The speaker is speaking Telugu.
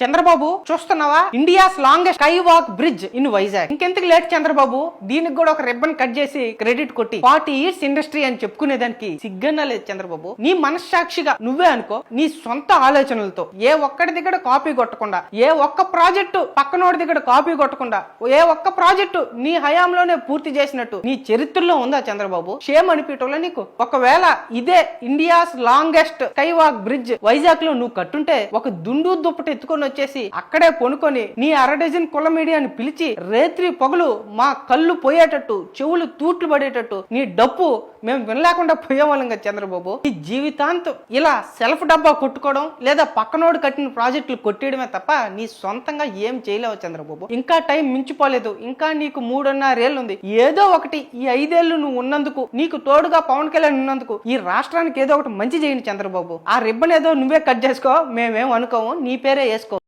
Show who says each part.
Speaker 1: చంద్రబాబు చూస్తున్నావా? India's longest sky walk bridge in Vizag. ఇంకెందుకు లేట్ చంద్రబాబు? దీనికి కూడా ఒక రిబ్బన్ కట్ చేసి క్రెడిట్ కొట్టి ఫార్టీ ఇయర్స్ ఇండస్ట్రీ అని చెప్పుకునేదానికి సిగ్గన్నా లేదు చంద్రబాబు. నీ మనస్సాక్షిగా నువ్వే అనుకో నీ సొంత ఆలోచనలతో ఏ ఒక్కడి దగ్గర కాపీ కొట్టకుండా ఏ ఒక్క ప్రాజెక్టు పక్కనోడి దగ్గర కాపీ కొట్టకుండా ఏ ఒక్క ప్రాజెక్టు నీ హయాంలోనే పూర్తి చేసినట్టు నీ చరిత్రలో ఉందా చంద్రబాబు? షేమ్ అనిపించడంలో నీకు? ఒకవేళ ఇదే ఇండియాస్ లాంగెస్ట్ స్కైవాక్ బ్రిడ్జ్ వైజాగ్లో నువ్వు కట్టుంటే ఒక దుండు దుప్పటి ఎత్తుకొని వచ్చేసి అక్కడే కొనుక్కొని నీ అర డజన్ కుల మీడియాని పిలిచి రేత్రి పొగలు మా కళ్ళు పోయేటట్టు చెవులు తూట్లు పడేటట్టు నీ డప్పు మేము వినలేకుండా పోయేవాళ్ళం కదా చంద్రబాబు. ఈ జీవితాంతం ఇలా సెల్ఫ్ డబ్బా కొట్టుకోవడం లేదా పక్కనోడు కట్టిన ప్రాజెక్టులు కొట్టేయడమే తప్ప నీ సొంతంగా ఏం చేయలేవు చంద్రబాబు. ఇంకా టైం మించిపోలేదు. ఇంకా నీకు మూడున్నరేళ్ళు ఉంది ఏదో ఒకటి ఈ ఐదేళ్ళు నువ్వు ఉన్నందుకు నీకు తోడుగా పవన్ కళ్యాణ్ ఉన్నందుకు ఈ రాష్ట్రానికి ఏదో ఒకటి మంచి చేయండి చంద్రబాబు. ఆ రిబ్బన్ ఏదో నువ్వే కట్ చేసుకో మేమేం అనుకోము నీ పేరే వేసుకో.